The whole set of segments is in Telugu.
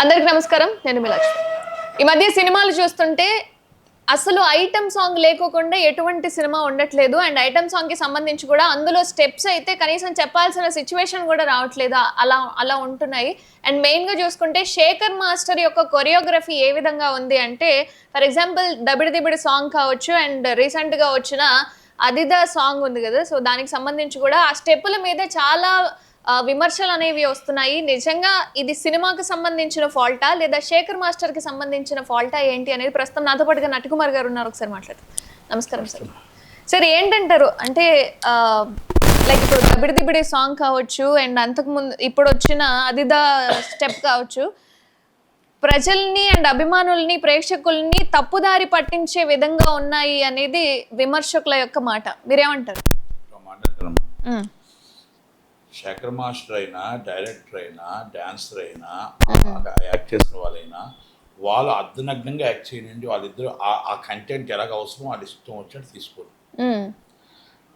అందరికి నమస్కారం నేను మీ ఈ మధ్య సినిమాలు చూస్తుంటే అసలు ఐటమ్ సాంగ్ లేకోకుండా ఎటువంటి సినిమా ఉండట్లేదు. అండ్ ఐటమ్ సాంగ్కి సంబంధించి కూడా అందులో స్టెప్స్ అయితే కనీసం చెప్పాల్సిన సిచ్యువేషన్ కూడా రావట్లేదు? అలా అలా ఉంటున్నాయి. అండ్ మెయిన్గా చూసుకుంటే శేఖర్ మాస్టర్ యొక్క కొరియోగ్రఫీ ఏ విధంగా ఉంది అంటే for example Dabidi Dibidi song కావచ్చు అండ్ రీసెంట్గా వచ్చిన అదిదా సాంగ్ ఉంది కదా. సో దానికి సంబంధించి కూడా ఆ స్టెప్పుల మీద చాలా విమర్శలు అనేవి వస్తున్నాయి. నిజంగా ఇది సినిమాకి సంబంధించిన ఫాల్టా లేదా శేఖర్ మాస్టర్కి సంబంధించిన ఫాల్టా ఏంటి అనేది ప్రస్తుతం నాతో పాటుగా నటుకుమార్ గారు ఉన్నారు. ఒకసారి మాట్లాడు నమస్కారం సార్. సార్ ఏంటంటారు? అంటే లైక్ ఇప్పుడు దబిడి దిబిడి సాంగ్ కావచ్చు అండ్ అంతకు ముందు ఇప్పుడు వచ్చిన అదిదా స్టెప్ కావచ్చు ప్రజల్ని అండ్ అభిమానుల్ని ప్రేక్షకుల్ని తప్పుదారి పట్టించే విధంగా ఉన్నాయి అనేది విమర్శకుల యొక్క మాట. మీరేమంటారు ఒక మాట అంటాను. మ్మ్. శేఖర్ మాస్టర్ అయినా డైరెక్టర్ అయినా డాన్సర్ అయినా యాక్ట్ చేసిన వాళ్ళైనా వాళ్ళు అర్ధనగ్నంగా యాక్ట్ చేయండి వాళ్ళిద్దరు ఆ- కంటెంట్ ఎలాగ అవసరం వాళ్ళు ఇష్టం వచ్చినట్టు తీసుకోరు.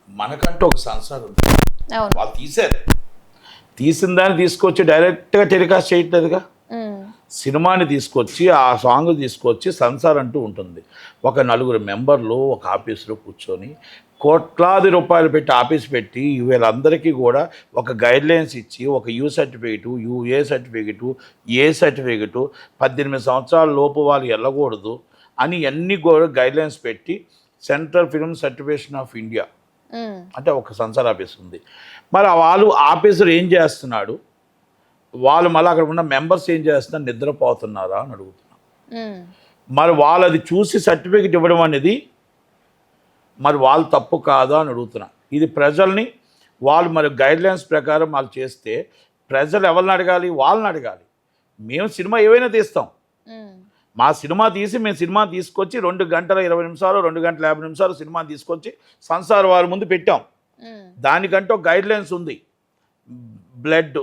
మనకంటూ ఒక సంసారం ఉంది. వాళ్ళు తీశారు తీసిన దాన్ని తీసుకొచ్చి డైరెక్ట్గా టెలికాస్ట్ చేయట్లేదుగా. సినిమాని తీసుకొచ్చి ఆ సాంగ్ తీసుకొచ్చి సంసార్ అంటూ ఉంటుంది. ఒక నలుగురు మెంబర్లు ఒక ఆఫీసులో కూర్చొని కోట్లాది రూపాయలు పెట్టి ఆఫీస్ పెట్టి వీళ్ళందరికీ కూడా ఒక గైడ్ లైన్స్ ఇచ్చి ఒక U certificate UA certificate A certificate పద్దెనిమిది సంవత్సరాల లోపు వాళ్ళు వెళ్ళకూడదు అని అన్ని కూడా గైడ్ లైన్స్ పెట్టి central film certification of India. అంటే ఒక సంసార్ ఆఫీస్ ఉంది మరి వాళ్ళు ఆఫీసర్ ఏం చేస్తున్నాడు వాళ్ళు మళ్ళీ అక్కడ ఉన్న మెంబర్స్ ఏం చేస్తున్నారు నిద్రపోతున్నారా అని అడుగుతున్నా. మరి వాళ్ళది చూసి సర్టిఫికెట్ ఇవ్వడం అనేది మరి వాళ్ళు తప్పు కాదా అని అడుగుతున్నా. ఇది ప్రజల్ని వాళ్ళు మరి గైడ్లైన్స్ ప్రకారం వాళ్ళు చేస్తే ప్రజలు ఎవరిని అడగాలి? వాళ్ళని అడగాలి. మేము సినిమా ఏవైనా తీస్తాం. మా సినిమా తీసి మేము సినిమా తీసుకొచ్చి రెండు గంటల ఇరవై నిమిషాలు రెండు గంటల యాభై నిమిషాలు సినిమా తీసుకొచ్చి సంసార్ వారి ముందు పెట్టాం. దానికంటే ఒక గైడ్ లైన్స్ ఉంది. బ్లడ్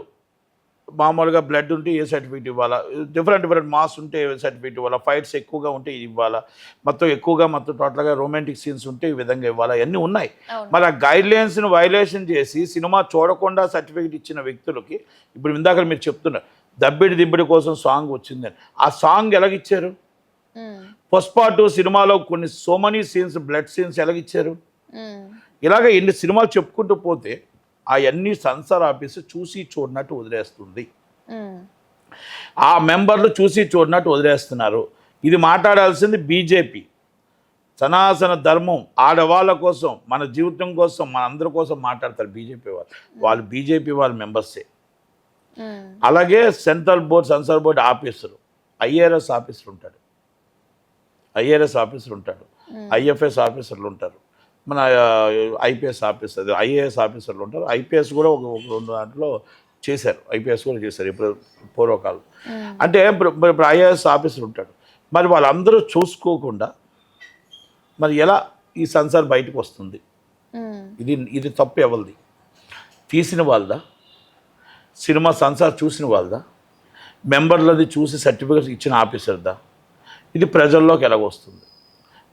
మామూలుగా బ్లడ్ ఉంటే ఏ సర్టిఫికేట్ ఇవ్వాలా? డిఫరెంట్ డిఫరెంట్ మాస్ ఉంటే ఏ సర్టిఫికేట్ ఇవ్వాలా? ఫైట్స్ ఎక్కువగా ఉంటే ఇది ఇవ్వాలా? మొత్తం ఎక్కువగా మొత్తం టోటల్గా రొమాంటిక్ సీన్స్ ఉంటే ఈ విధంగా ఇవ్వాలా? ఇవన్నీ ఉన్నాయి. మరి ఆ గైడ్ లైన్స్ని వైలేషన్ చేసి సినిమా చూడకుండా సర్టిఫికేట్ ఇచ్చిన వ్యక్తులకి ఇప్పుడు ఇందాక మీరు చెప్తున్నారు దబ్బిడి దిబ్బడి కోసం సాంగ్ వచ్చిందని. ఆ సాంగ్ ఎలాగిచ్చారు. పుష్ప టూ సినిమాలో కొన్ని so many scenes blood scenes ఎలాగిచ్చారు. ఇలాగ ఎన్ని సినిమాలు చెప్పుకుంటూ పోతే అవన్నీ సంసార్ ఆఫీసు చూసి చూడనట్టు వదిలేస్తుంది. ఆ మెంబర్లు చూసి చూడనట్టు వదిలేస్తున్నారు. ఇది మాట్లాడాల్సింది బీజేపీ. సనాతన ధర్మం ఆడవాళ్ళ కోసం మన జీవితం కోసం మన అందరి కోసం మాట్లాడతారు బీజేపీ వాళ్ళు. వాళ్ళు బీజేపీ వాళ్ళ మెంబర్సే. అలాగే central board censor board officer IAS officer ఉంటాడు ఐఏఎస్ ఆఫీసర్ ఉంటాడు ఐఎఫ్ఎస్ ఆఫీసర్లు ఉంటారు మన ఐపీఎస్ ఆఫీసర్ ఐఏఎస్ ఆఫీసర్లు ఉంటారు. ఐపీఎస్ కూడా ఒక రెండు దాంట్లో చేశారు. ఐపీఎస్ కూడా చేశారు ఇప్పుడు పూర్వకాలం. అంటే ఇప్పుడు ఐఏఎస్ ఆఫీసర్ ఉంటాడు. మరి వాళ్ళందరూ చూసుకోకుండా మరి ఎలా ఈ సెన్సార్ బయటకు వస్తుంది. ఇది ఇది తప్పు ఎవరిది? తీసిన వాళ్ళదా? సినిమా సంసార్ చూసిన వాళ్ళదా? మెంబర్లది చూసి సర్టిఫికేట్స్ ఇచ్చిన ఆఫీసర్దా? ఇది ప్రజల్లోకి ఎలాగొస్తుంది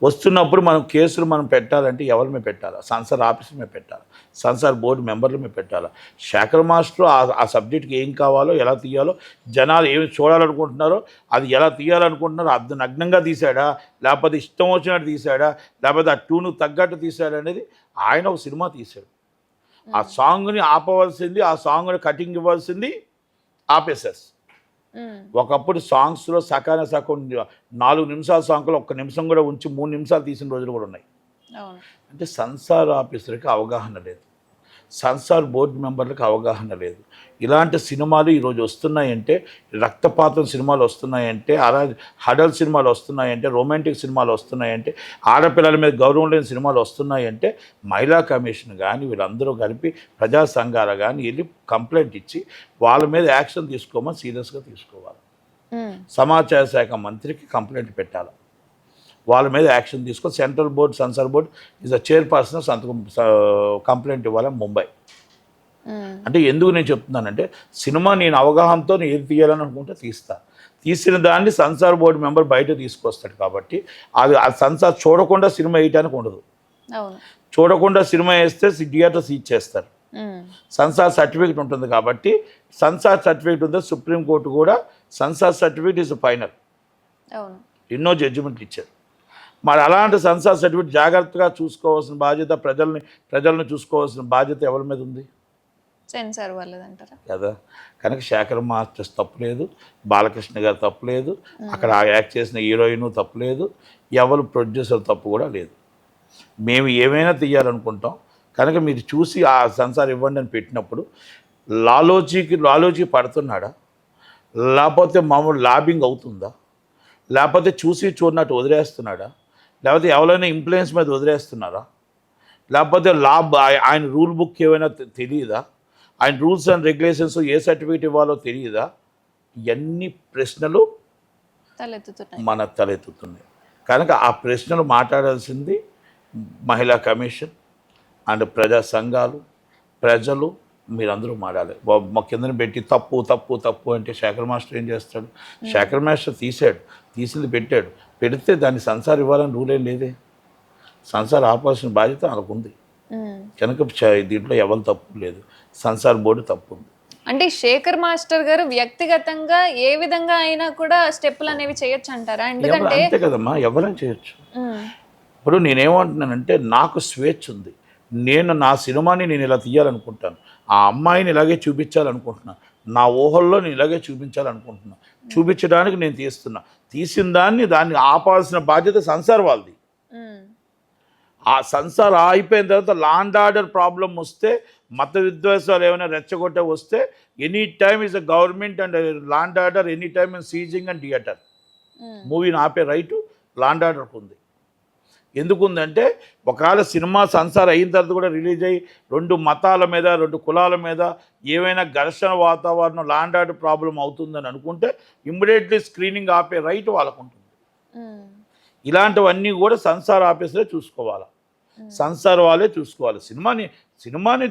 వస్తున్నప్పుడు మనం కేసులు మనం పెట్టాలంటే ఎవరి మీద పెట్టాలా? సంసార్ ఆఫీసర్ మీద పెట్టాలి? సంసార్ బోర్డు మెంబర్ల మీద పెట్టాలా? శేఖర్ మాస్టర్ ఆ ఆ సబ్జెక్ట్కి ఏం కావాలో ఎలా తీయాలో జనాలు ఏమి చూడాలనుకుంటున్నారో అది ఎలా తీయాలనుకుంటున్నారో అర్ధ నగ్నంగా తీశాడా? లేకపోతే ఇష్టం వచ్చినట్టు తీశాడా? లేకపోతే ఆ ట్యూను తగ్గట్టు తీశాడా అనేది ఆయన ఒక సినిమా తీశాడు. ఆ సాంగ్ని ఆపవలసింది ఆ సాంగ్ని కటింగ్ ఇవ్వాల్సింది ఆపేసెస్. ఒకప్పుడు సాంగ్స్లో సకాన సగం నాలుగు నిమిషాల సాంగ్లో ఒక్క నిమిషం కూడా ఉంచి మూడు నిమిషాలు తీసిన రోజులు కూడా ఉన్నాయి. అంటే సన్సార్ ఆఫీసర్కి అవగాహన లేదు. సన్సార్ బోర్డు మెంబర్లకు అవగాహన లేదు. ఇలాంటి సినిమాలు ఈరోజు వస్తున్నాయంటే రక్తపాతం సినిమాలు వస్తున్నాయంటే అలా హడల్ సినిమాలు వస్తున్నాయంటే రొమాంటిక్ సినిమాలు వస్తున్నాయంటే ఆడపిల్లల మీద గౌరవం లేని సినిమాలు వస్తున్నాయంటే మహిళా కమిషన్ కానీ వీళ్ళందరూ కలిపి ప్రజా సంఘాలు కానీ వెళ్ళి కంప్లైంట్ ఇచ్చి వాళ్ళ మీద యాక్షన్ తీసుకోమని సీరియస్గా తీసుకోవాలి. సమాచార శాఖ మంత్రికి కంప్లైంట్ పెట్టాలి. వాళ్ళ మీద యాక్షన్ తీసుకొని central board censor board is a chairperson సంతకం కంప్లైంట్ ఇవ్వాలి ముంబై. అంటే ఎందుకు నేను చెప్తున్నానంటే సినిమా నేను అవగాహనతో ఏది తీయాలని అనుకుంటే తీస్తా. తీసిన దాన్ని సెన్సార్ బోర్డు మెంబర్ బయట తీసుకొస్తాడు కాబట్టి అది ఆ సెన్సార్ చూడకుండా సినిమా వేయటానికి ఉండదు. చూడకుండా సినిమా వేస్తే థియేటర్ సీజ్ చేస్తారు. మ్మ్. సెన్సార్ సర్టిఫికేట్ ఉంటుంది కాబట్టి సెన్సార్ సర్టిఫికేట్ ఉందో సుప్రీంకోర్టు కూడా సన్సార్ సర్టిఫికేట్ ఇస్ ఫైనల్. ఎన్నో జడ్జిమెంట్లు ఇచ్చారు. మరి అలాంటి సన్సార్ సర్టిఫికేట్ జాగ్రత్తగా చూసుకోవాల్సిన బాధ్యత ప్రజల్ని ప్రజలను చూసుకోవాల్సిన బాధ్యత ఎవరి మీద ఉంది? సెన్సార్ వాళ్ళదంటారా? కదా. కనుక శేఖర్ మాస్టర్స్ తప్పులేదు బాలకృష్ణ గారు తప్పులేదు అక్కడ యాక్ట్ చేసిన హీరోయిన్ తప్పులేదు ఎవరు ప్రొడ్యూసర్ తప్పు కూడా లేదు. మేము ఏమైనా తీయాలనుకుంటాం కనుక మీరు చూసి ఆ సెన్సార్ ఇవ్వండి అని పెట్టినప్పుడు లాలోచీకి లాలోచీ పడుతున్నాడా? లేకపోతే మామూలు లాబింగ్ అవుతుందా? లేకపోతే చూసి చూడనట్టు వదిలేస్తున్నాడా? లేకపోతే ఎవరైనా ఇన్ఫ్లుయెన్స్ మీద వదిలేస్తున్నారా? లేకపోతే లా ఆయ- ఆయన రూల్ బుక్ ఏమైనా తెలియదా ఆయన rules and regulations A certificate ఇవ్వాలో తెలియదా ఇవన్నీ ప్రశ్నలు మన తలెత్తుతున్నాయి. కనుక ఆ ప్రశ్నలు మాట్లాడాల్సింది మహిళా కమిషన్ అండ్ ప్రజా సంఘాలు ప్రజలు మీరందరూ మాడాలి మా కిందన పెట్టి తప్పు తప్పు తప్పు అంటే శేఖర్ మాస్టర్ ఏం చేస్తాడు? శేఖర్ మాస్టర్ తీసాడు తీసింది పెట్టాడు. పెడితే దాన్ని సంసార్ ఇవ్వాలని రూల్ లేదే. సంసార్ ఆపాల్సిన బాధ్యత ఉంది ఉమ్. కనుక దీంట్లో ఎవరు తప్పు లేదు. సంసార్ బోర్డు తప్పు ఉంది అంటే శేఖర్ మాస్టర్ గారు వ్యక్తిగతంగా ఏ విధంగా అయినా కూడా స్టెప్పులు అనేవి చేయొచ్చు అంటారా? ఎందుకంటే అంతే కదమ్మా ఎవరైనా చేయొచ్చు. ఇప్పుడు నేనేమంటున్నానంటే నాకు స్వేచ్ఛ ఉంది నేను నా సినిమాని నేను ఇలా తీయాలనుకుంటాను. ఆ అమ్మాయిని ఇలాగే చూపించాలనుకుంటున్నాను నా ఊహల్లో నేను ఇలాగే చూపించాలనుకుంటున్నాను చూపించడానికి నేను తీస్తున్నా. తీసిన దాన్ని దాన్ని ఆపాల్సిన బాధ్యత సంసార్ వాళ్ళది. ఆ సంసార్ అయిపోయిన తర్వాత లాండ్ ఆర్డర్ ప్రాబ్లం వస్తే మత విద్వేషాలు ఏమైనా రెచ్చగొట్టే వస్తే any time is a government and land order any time in seizing and theatre. మూవీని ఆపే రైటు లాండ్ ఆర్డర్కి ఉంది ఎందుకుందంటే ఒకవేళ సినిమా సంసార్ అయిన తర్వాత కూడా రిలీజ్ అయ్యి రెండు మతాల మీద రెండు కులాల మీద ఏమైనా ఘర్షణ వాతావరణం లాండ్ ఆర్డర్ ప్రాబ్లం అవుతుందని అనుకుంటే ఇమ్మీడియట్లీ స్క్రీనింగ్ ఆపే రైట్ వాళ్ళకు ఉంటుంది. ఇలాంటివన్నీ కూడా సంసార్ ఆఫీసులే చూసుకోవాలి. సంసార్ వాళ్ళే చూసుకోవాలి. సినిమాని సినిమాని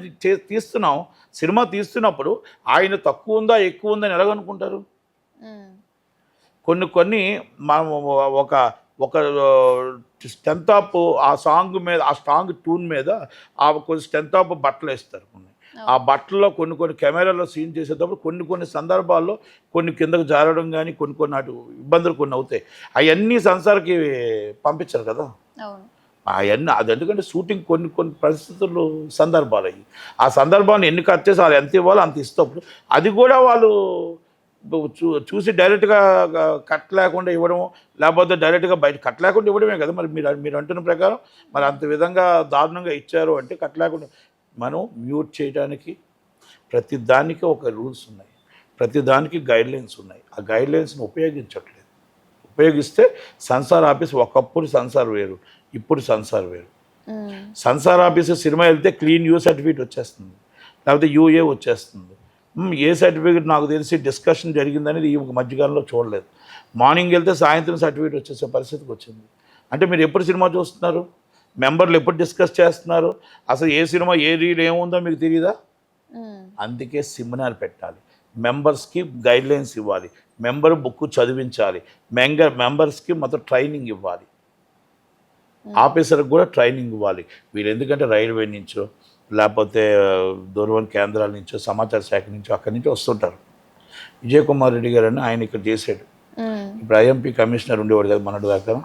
తీస్తున్నాం సినిమా తీస్తున్నప్పుడు ఆయన తక్కువ ఉందా ఎక్కువ ఉందని ఎలాగనుకుంటారు? కొన్ని కొన్ని మనం ఒక ఒక స్ట్రెంత్ ఆఫ్ ఆ సాంగ్ మీద ఆ సాంగ్ ట్యూన్ మీద ఆ కొన్ని స్ట్రెంత్ ఆఫ్ బట్టలు వేస్తారు కొన్ని. ఆ బట్టల్లో కొన్ని కొన్ని కెమెరాలో సీన్ చేసేటప్పుడు కొన్ని కొన్ని సందర్భాల్లో కొన్ని కిందకు జారడం కానీ కొన్ని కొన్ని అటు ఇబ్బందులు కొన్ని అవుతాయి. అవన్నీ సంసార్కి పంపించారు కదా. అవును. అవన్నీ అది ఎందుకంటే షూటింగ్ కొన్ని కొన్ని పరిస్థితులు సందర్భాలు అయ్యి. ఆ సందర్భాన్ని ఎన్ని కట్ చేసి వాళ్ళు ఎంత ఇవ్వాలో అంత ఇస్తప్పుడు అది కూడా వాళ్ళు చూ చూసి డైరెక్ట్గా కట్ లేకుండా ఇవ్వడం లేకపోతే డైరెక్ట్గా బయట కట్ లేకుండా ఇవ్వడమే కదా మరి మీరు మీరు అంటున్న ప్రకారం? మరి అంత విధంగా దారుణంగా ఇచ్చారు అంటే కట్ లేకుండా మనం మ్యూట్ చేయడానికి ప్రతి దానికి ఒక రూల్స్ ఉన్నాయి. ప్రతి దానికి గైడ్ లైన్స్ ఉన్నాయి. ఆ గైడ్ లైన్స్ని ఉపయోగించట్లేదు. ఉపయోగిస్తే సంసార్ ఆఫీస్ ఒకప్పుడు సంసార్ వేరు ఇప్పుడు సంసార్ వేరు. సంసార్ ఆఫీస్ సినిమా వెళ్తే క్లీన్ యూ సర్టిఫికేట్ వచ్చేస్తుంది. లేకపోతే యూఏ వచ్చేస్తుంది. ఏ సర్టిఫికేట్ నాకు తెలిసి డిస్కషన్ జరిగిందనేది ఈ మధ్యకాలంలో చూడలేదు. మార్నింగ్ వెళ్తే సాయంత్రం సర్టిఫికేట్ వచ్చేసే పరిస్థితికి వచ్చింది. అంటే మీరు ఎప్పుడు సినిమా చూస్తున్నారు? మెంబర్లు ఎప్పుడు డిస్కస్ చేస్తున్నారు? అసలు ఏ సినిమా ఏ రీల్ ఏముందో మీకు తెలియదా అందుకే సెమినార్ పెట్టాలి. మెంబర్స్కి గైడ్ లైన్స్ ఇవ్వాలి. మెంబర్ బుక్ చదివించాలి. మెంగర్ మెంబర్స్కి మొత్తం ట్రైనింగ్ ఇవ్వాలి. ఆఫీసర్కి కూడా ట్రైనింగ్ ఇవ్వాలి. వీళ్ళు ఎందుకంటే రైల్వే నుంచో లేకపోతే దూరవన్ కేంద్రాల నుంచో సమాచార శాఖ నుంచో అక్కడి నుంచి వస్తుంటారు. విజయ్ కుమార్ రెడ్డి గారు అని ఆయన ఇక్కడ చేశాడు. ఇప్పుడు ఐఎంపీ కమిషనర్ ఉండేవాడు కదా మనడు దాకా.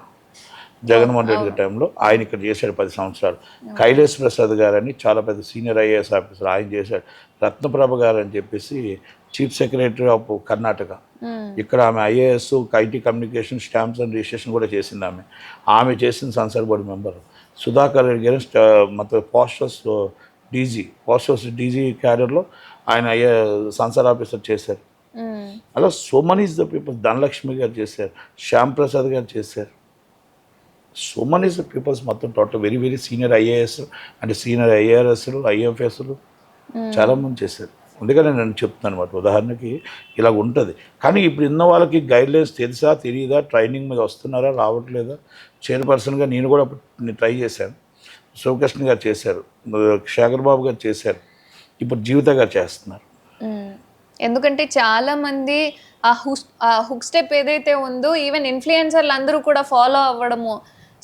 జగన్మోహన్ రెడ్డి గారి టైంలో ఆయన ఇక్కడ చేశాడు పది సంవత్సరాలు. కైలేష్ ప్రసాద్ గారు అని చాలా పెద్ద సీనియర్ ఐఏఎస్ ఆఫీసర్ ఆయన చేశాడు. రత్నప్రభ గారు అని చెప్పేసి చీఫ్ సెక్రటరీ ఆఫ్ కర్ణాటక. ఇక్కడ ఆమె IAS IT communication stamps and registration కూడా చేసింది ఆమె. ఆమె చేసిన censor board member. Sudhakar Reddy garu మొత్తం పోస్టర్స్ డీజీ పోస్టర్స్ డీజీ క్యాడర్లో ఆయన ఐఏ సంసార్ ఆఫీసర్ చేశారు. అలా so many is the people Dhanalakshmi garu చేశారు శ్యామ్ ప్రసాద్ గారు చేశారు. So many is the peoples మొత్తం total very very senior IAS and senior ఐఆర్ఎస్లు ఐఎఫ్ఎస్లు చాలామంది చేశారు. అందుకని నేను చెప్తున్నాను అనమాట ఉదాహరణకి ఇలా ఉంటుంది. కానీ ఇప్పుడు ఇన్న వాళ్ళకి గైడ్ లైన్స్ తెలుసా తెలియదా ట్రైనింగ్ మీద వస్తున్నారా రావట్లేదా? చైర్పర్సన్గా నేను కూడా ట్రై చేశాను. శివకృష్ణ గారు చేశారు. శేఖర్ బాబు గారు చేశారు. ఇప్పుడు జీవిత గారు చేస్తున్నారు. ఎందుకంటే చాలా మంది ఆ ఆ హుక్ స్టెప్ ఏదైతే ఉందో ఈవెన్ ఇన్ఫ్లుయెన్సర్లు అందరూ కూడా ఫాలో అవ్వడము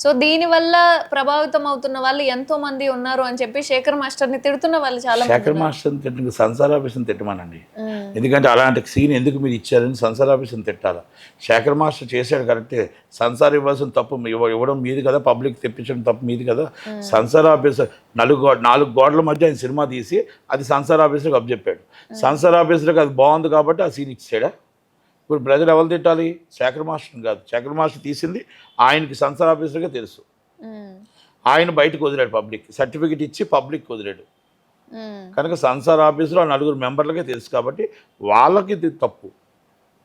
సో దీని వల్ల ప్రభావితం అవుతున్న వాళ్ళు ఎంతో మంది ఉన్నారు అని చెప్పి శేఖర్ మాస్టర్ని తిడుతున్న వాళ్ళు చాలా శేఖర్ మాస్టర్ని తిట్టిన సంసార్ ఆఫీస్ని తిట్టమనండి. ఎందుకంటే అలాంటి సీన్ ఎందుకు మీరు ఇచ్చారని సంసార్ ఆఫీస్ని తిట్టాలా? శేఖర్ మాస్టర్ చేశాడు కరెక్టే. సంసార్ ఇవ్వాల్సిన తప్పు ఇవ్వడం మీది కదా పబ్లిక్ తెప్పించడం తప్పు మీది కదా. సంసార్ ఆఫీసర్ నాలుగు నాలుగు గోడల మధ్య ఆయన సినిమా తీసి అది సంసార్ ఆఫీసర్కి అప్పచెప్పాడు. సంసార్ ఆఫీసర్కి అది బాగుంది కాబట్టి ఆ సీన్ ఇచ్చాడా? ఇప్పుడు ప్రజలు ఎవరు తిట్టాలి? శేఖర్ మాస్టర్ని కాదు. శేఖర్ మాస్టర్ తీసింది. ఆయనకి సంసార్ ఆఫీసర్గా తెలుసు. ఆయన బయటకు వదిలాడు పబ్లిక్. సర్టిఫికెట్ ఇచ్చి పబ్లిక్ వదిలాడు. కనుక సంసార్ ఆఫీసులో ఆ నలుగురు మెంబర్లకే తెలుసు కాబట్టి వాళ్ళకి ఇది తప్పు.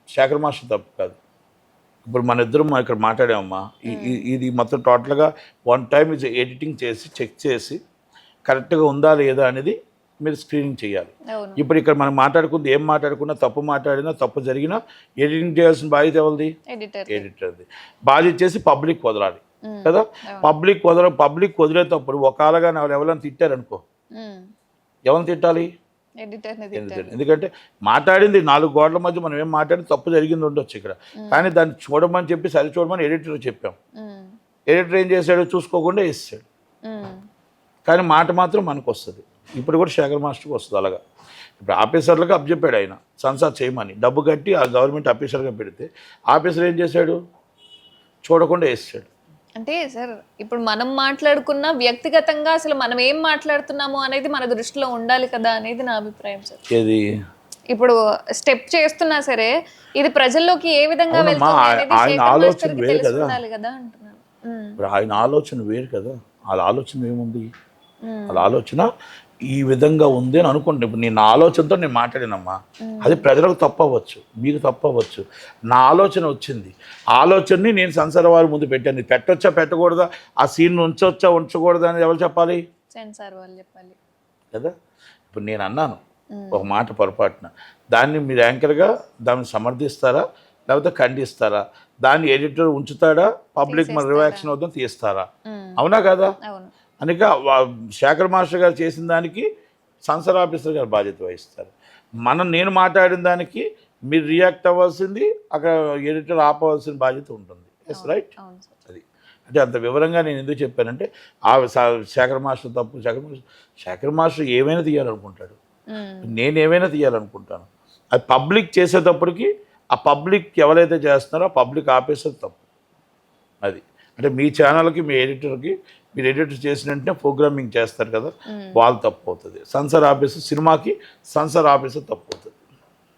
శేఖర్ మాస్టర్ తప్పు కాదు. ఇప్పుడు మన ఇద్దరం ఇక్కడ మాట్లాడామమ్మా. ఇది మొత్తం టోటల్గా వన్ టైం ఇది ఎడిటింగ్ చేసి చెక్ చేసి కరెక్ట్గా ఉందా లేదా అనేది మీరు స్క్రీనింగ్ చేయాలి. ఇప్పుడు ఇక్కడ మనం మాట్లాడుకుంది ఏం మాట్లాడుకున్నా తప్పు మాట్లాడినా తప్పు జరిగినా ఎడిటింగ్ చేయాల్సిన బాధ్యత ఎవరిది? ఎడిటర్ ఎడిటర్ది బాధ్యత చేసి పబ్లిక్ వదలాలి. కదా? పబ్లిక్ వదల పబ్లిక్ వదిలేటప్పుడు ఒకవేళగా నా ఎవరైనా తిట్టారనుకో. ఎవరిని తిట్టాలి? ఎందుకంటే- మాట్లాడింది నాలుగు గోడల మధ్య మనం ఏం మాట్లాడి తప్పు జరిగింది ఉండొచ్చు ఇక్కడ. కానీ దాన్ని చూడమని చెప్పి సరి చూడమని ఎడిటర్ చెప్పాం. ఎడిటర్ ఏం చేశాడు చూసుకోకుండా వేసాడు ఉమ్, కానీ మాట మాత్రం మనకు వస్తుంది ఇప్పుడు కూడా శేఖర్ మాస్టర్కి వస్తుంది అలాగా. ఇప్పుడు ఆఫీసర్లకు అప్పచెప్పాడు ఆయన సంసార్ చేయమని. డబ్బు కట్టి ఆ గవర్నమెంట్ ఆఫీసర్గా పెడితే ఆఫీసర్ ఏం చేశాడు? చూడకుండా వేసాడు అంటే సార్ ఇప్పుడు మనం మాట్లాడుకున్న వ్యక్తిగతంగా అసలు మనం ఏం మాట్లాడుతున్నాము అనేది మన దృష్టిలో ఉండాలి కదా అనేది నా అభిప్రాయం సార్. ఏది? ఇప్పుడు స్టెప్ చేస్తున్నా సరే ఇది ప్రజల్లోకి ఏ విధంగా ఆయన- ఆలోచన వేరు కదా. ఇప్పుడు ఆయన ఆలోచన వేరు కదా. వాళ్ళ ఆలోచన ఏముంది? వాళ్ళ ఆలోచన ఈ విధంగా ఉంది అని అనుకుంటున్నా. ఇప్పుడు నేను నా ఆలోచనతో నేను మాట్లాడినమ్మా. అది ప్రజలకు తప్పు అవ్వచ్చు మీకు తప్పు అవ్వచ్చు నా ఆలోచన వచ్చింది. ఆలోచనని నేను సంసార వారి ముందు పెట్టాను. పెట్టొచ్చా పెట్టకూడదా? ఆ సీన్ ఉంచొచ్చా ఉంచకూడదా అని ఎవరు చెప్పాలి? చెప్పాలి. కదా? ఇప్పుడు నేను అన్నాను ఒక మాట పొరపాటున. దాన్ని మీరు యాంకర్గా దాన్ని సమర్థిస్తారా? లేకపోతే ఖండిస్తారా? దాన్ని ఎడిటర్ ఉంచుతాడా? పబ్లిక్ మన రియాక్షన్ అవుతాం తీస్తారా? అవునా కదా? వా- శేఖర్ మాస్టర్ గారు చేసిన దానికి సంసర్ ఆఫీసర్ గారు బాధ్యత వహిస్తారు. మనం నేను మాట్లాడిన దానికి మీరు రియాక్ట్ అవ్వాల్సింది అక్కడ ఎడిటర్ ఆపవలసిన బాధ్యత ఉంటుంది. ఎస్ రైట్ అది. అంటే అంత వివరంగా నేను ఎందుకు చెప్పానంటే ఆ శేఖర్ మాస్టర్ తప్పు శేఖర్ మాస్టర్ శేఖర్ మాస్టర్ ఏమైనా తీయాలనుకుంటాడు. నేను ఏమైనా తీయాలనుకుంటాను. అది పబ్లిక్ చేసేటప్పటికి ఆ పబ్లిక్ ఎవరైతే చేస్తున్నారో ఆ పబ్లిక్ ఆపేసేది తప్పు. అది. అంటే మీ ఛానల్కి మీ ఎడిటర్కి మీరు ఎడిటర్ చేసిన వెంటనే ప్రోగ్రామింగ్ చేస్తారు కదా వాళ్ళు తప్పు అవుతుంది. సన్సర్ ఆఫీసర్ సినిమాకి సన్సర్ ఆఫీసర్ తప్పు అవుతుంది.